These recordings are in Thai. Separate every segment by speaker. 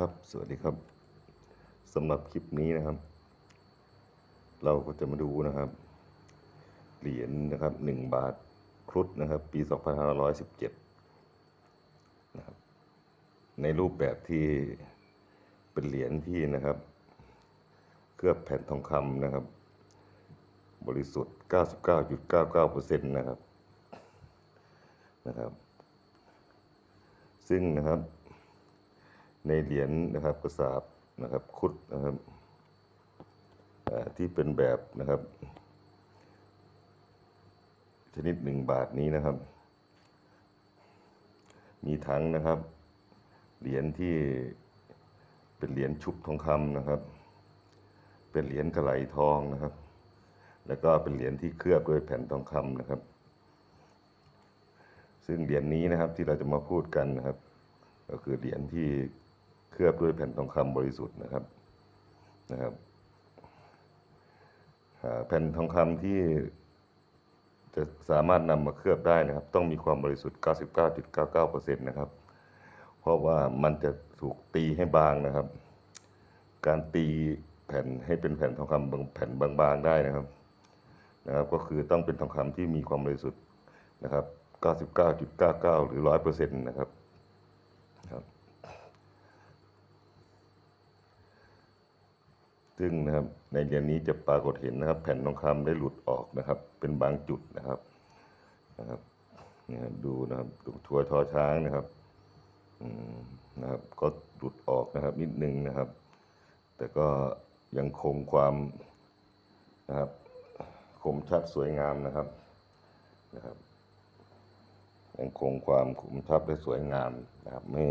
Speaker 1: ครับ สวัสดีครับสำหรับคลิปนี้นะครับ เราก็จะมาดูนะครับ เหรียญนะครับหนึ่งบาทครุฑนะครับ ปี2517นะครับ ในรูปแบบที่เป็นเหรียญที่นะครับ เคลือบแผ่นทองคำนะครับ บริสุทธิ์99.99%นะครับนะครับ ซึ่งนะครับ ในเหรียญนะครับกระสาบนะครับคุดนะครับที่เป็นแบบนะครับ ชนิดหนึ่งบาทนี้นะครับ มีทั้งนะครับ เหรียญที่เป็นเหรียญชุบทองคำนะครับ เป็นเหรียญกระไหลทองนะครับ แล้วก็เป็นเหรียญที่เคลือบด้วยแผ่นทองคำนะครับ ซึ่งเหรียญนี้นะครับที่เราจะมาพูดกันนะครับ ก็คือเหรียญที่ เคลือบด้วยแผ่นทองคำบริสุทธิ์นะครับนะครับแผ่นทองคำที่จะสามารถนำมาเคลือบได้นะครับ ต้องมีความบริสุทธิ์ 99.99%นะครับ เพราะว่ามันจะถูกตีให้บางนะครับ การตีแผ่นให้เป็นแผ่นทองคำบางแผ่นบางๆได้นะครับนะครับ ก็คือต้องเป็นทองคำที่มีความบริสุทธิ์นะครับ 99.99 หรือ 100%นะครับครับ ซึ่งนะครับในเหรียญนี้จะปรากฏเห็นนะครับ แผ่นทองคำได้หลุดออกนะครับ เป็นบางจุดนะครับนะครับนี่ดูนะครับดูทัวทอช้างนะครับอืมนะครับก็หลุดออกนะครับนิดนึงนะครับ แต่ก็ยังคงความนะครับคมชัดสวยงามนะครับนะครับยังคงความคมชัดและสวยงามนะครับไม่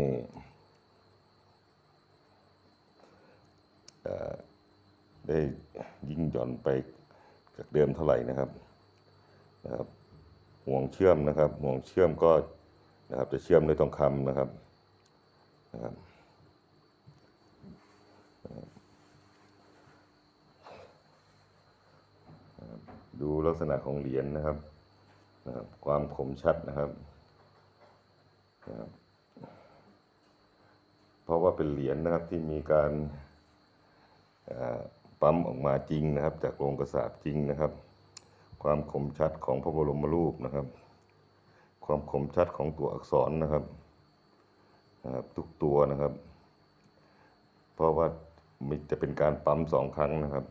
Speaker 1: เอ่อ ได้ยิ่งหย่อนไปจากเดิมเท่าไหร่นะครับนะครับ ห่วงเชื่อมนะครับห่วงเชื่อมก็นะครับจะเชื่อมด้วยทองคำนะครับนะครับดูลักษณะของเหรียญนะครับนะครับ ความคมชัดนะครับนะครับ เพราะว่าเป็นเหรียญนะครับที่มีการอ่อ ปั๊มออกมาจริงนะครับ จากโรงกระสาบจริงนะครับ ความคมชัดของพระบรมรูปนะครับ ความคมชัดของตัวอักษรนะครับนะครับทุกตัวนะครับ เพราะว่ามันจะเป็นการปั๊มสองครั้งนะครับ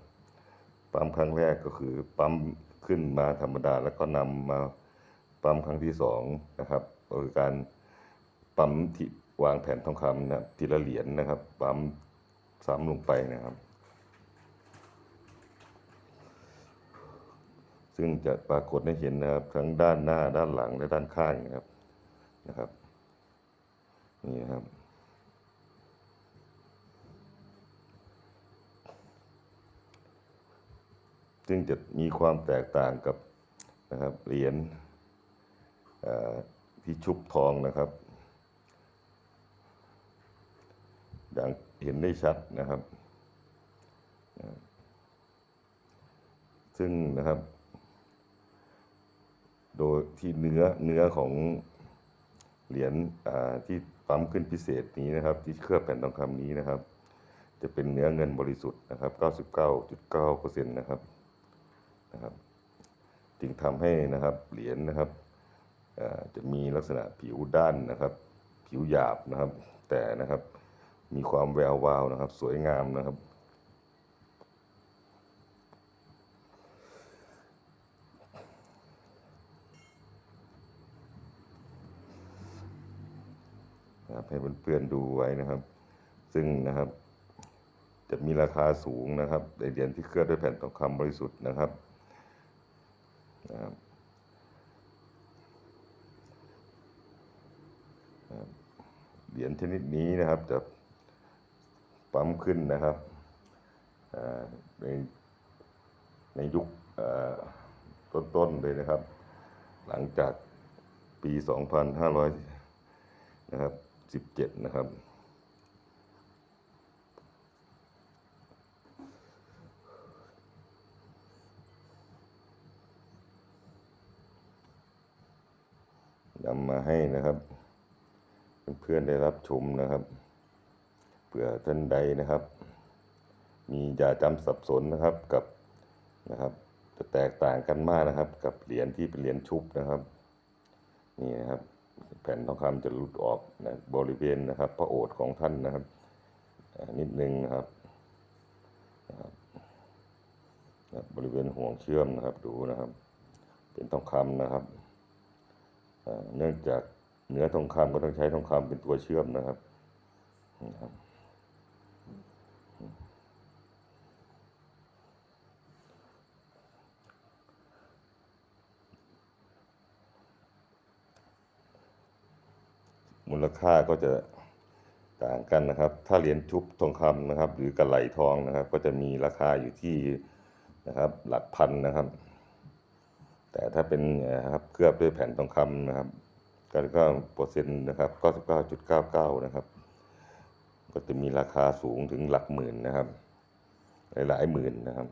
Speaker 1: ปั๊มครั้งแรกก็คือปั๊มขึ้นมาธรรมดาแล้วก็นำมาปั๊มครั้งที่สองนะครับก็คือการปั๊มที่วางแผ่นทองคำนะทีละเหรียญนะครับ ปั๊มซ้ำลงไปนะครับ ซึ่งจะปรากฏให้เห็นนะครับทั้งด้านหน้าด้านหลังและด้านข้างนะครับนะครับนี่นะครับซึ่งจะมีความแตกต่างกับนะครับเหรียญที่ชุบทองนะครับดังเห็นได้ชัดนะครับ ซึ่งนะครับ โดยที่เนื้อเนื้อของเหรียญที่ปั๊มขึ้นพิเศษนี้นะครับ ที่เคลือบแผ่นทองคำนี้นะครับ จะเป็นเนื้อเงินบริสุทธิ์นะครับ 99.9%นะครับนะครับ จึงทำให้นะครับเหรียญนะครับจะมีลักษณะผิวด้านนะครับ ผิวหยาบนะครับ แต่นะครับมีความแวววาวนะครับ สวยงามนะครับ นะครับ ให้เพื่อนๆดูไว้นะครับ ซึ่งนะครับ จะมีราคาสูงนะครับในเหรียญที่เคลือบด้วยแผ่นทองคำบริสุทธิ์นะครับนะครับเหรียญชนิดนี้นะครับจะปั๊มขึ้นนะครับในในยุคต้นๆเลยนะครับ หลังจากปี 2500 นะครับ 17นะครับ นำมาให้นะครับ เพื่อนๆได้รับชมนะครับ เผื่อท่านใดนะครับ มีอย่าจำสับสนนะครับกับนะครับจะแตกต่างกันมากนะครับ กับเหรียญที่เป็นเหรียญชุบนะครับ นี่นะครับ แผ่นทองคำจะหลุดออกนะบริเวณนะครับ พระโอษฐ์ของท่านนะครับนิดนึงนะครับบริเวณห่วงเชื่อมนะครับดูนะครับ เป็นทองคำนะครับเนื่องจากเนื้อทองคำก็ต้องใช้ทองคำเป็นตัวเชื่อมนะครับนะครับ มูลค่าก็จะต่างกันนะครับ ถ้าเหรียญชุบทองคำนะครับ หรือกระไหลทองนะครับ ก็จะมีราคาอยู่ที่นะครับหลักพันนะครับ แต่ถ้าเป็นเอ่อครับเคลือบด้วยแผ่นทองคำนะครับก็ก็เปอร์เซ็นต์นะครับ99.99นะครับ ก็จะมีราคาสูงถึงหลักหมื่นนะครับ หลายหมื่นนะครับ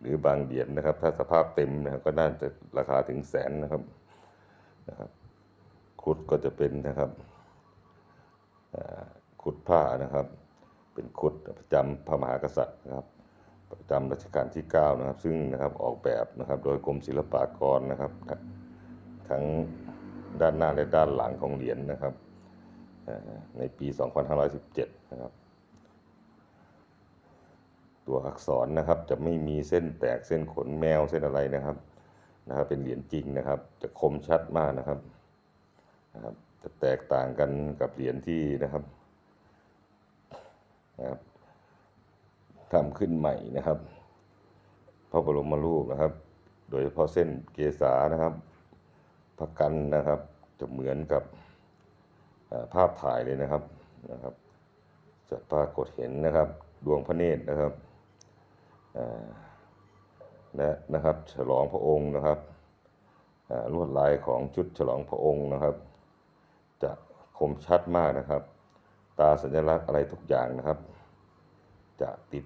Speaker 1: หรือบางเหรียญนะครับ ถ้าสภาพเต็มนะครับก็น่าจะราคาถึงแสนนะครับนะครับ คุดก็จะเป็นนะครับอ่าคุดผ้านะครับ เป็นคุดประจำพระมหากษัตริย์นะครับ ประจำรัชกาลที่ 9 นะครับ ซึ่งนะครับออกแบบนะครับโดยกรมศิลปากรนะครับ ทั้งด้านหน้าและด้านหลังของเหรียญนะครับอ่าในปี 2517 นะครับ ตัวอักษรนะครับจะไม่มีเส้นแตกเส้นขนแมวเส้นอะไรนะครับนะครับ เป็นเหรียญจริงนะครับ จะคมชัดมากนะครับ นะครับจะแตกต่างกันกับเหรียญที่นะครับนะครับทำขึ้นใหม่นะครับพระบรมรูปนะครับ โดยเฉพาะเส้นเกษานะครับพระกันนะครับจะเหมือนกับภาพถ่ายเลยนะครับนะครับ จะปรากฏเห็นนะครับดวงพระเนตรนะครับและนะครับฉลองพระองค์นะครับลวดลายของชุดฉลองพระองค์นะครับ จะคมชัดมากนะครับ ตาสัญลักษณ์อะไรทุกอย่างนะครับ จะติด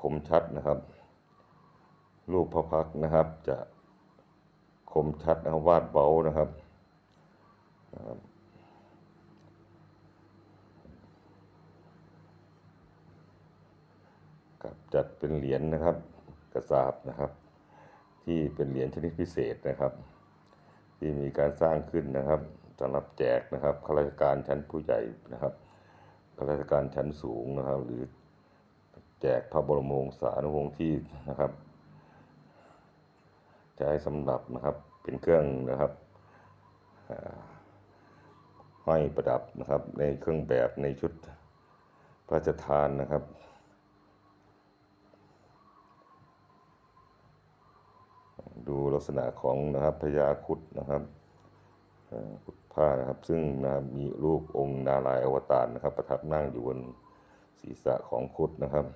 Speaker 1: คมชัดนะครับ รูปพระพักนะครับ จะคมชัดนะครับวาดเบานะครับนะครับครับจัดเป็นเหรียญนะครับ กระสาบนะครับ ที่เป็นเหรียญชนิดพิเศษนะครับ ที่มีการสร้างขึ้นนะครับ สำหรับแจกนะครับข้าราชการชั้นผู้ใหญ่นะครับข้าราชการชั้นสูงนะครับ หรือแจกพระบรมวงศานุวงศ์ที่นะครับใช้สำหรับนะครับเป็นเครื่องนะครับห้อยประดับนะครับในเครื่องแบบในชุดพระราชทานนะครับดูลักษณะของนะครับพญาคุดนะครับ เอ่อครุดผ้านะครับ ซึ่งนะครับมีรูปองค์นารายอวตารนะครับ ประทับนั่งอยู่บนศีรษะของคุดนะครับ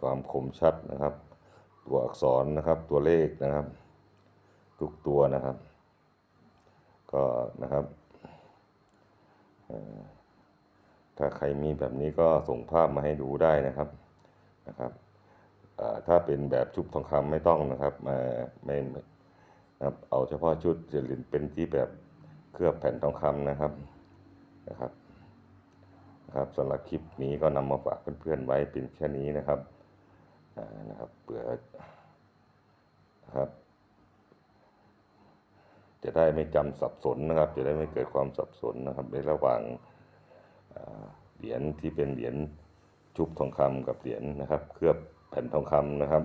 Speaker 1: ความคมชัดนะครับ ตัวอักษรนะครับตัวเลขนะครับ ทุกตัวนะครับ ก็นะครับถ้าใครมีแบบนี้ก็ส่งภาพมาให้ดูได้นะครับนะครับถ้าเป็นแบบชุบทองคำไม่ต้องนะครับมาไม่ไม่ ครับเอาเฉพาะชุดเจะเป็นที่แบบเคลือบแผ่นทองคำนะครับนะครับนะครับสำหรับคลิปนี้ก็นำมาฝากเพื่อนๆไว้เป็นแค่นี้นะครับนะครับเผื่อนะครับ จะได้ไม่จำสับสนนะครับ จะได้ไม่เกิดความสับสนนะครับในระหว่างเหรียญที่เป็นเหรียญชุบทองคำกับเหรียญนะครับ เคลือบแผ่นทองคำนะครับ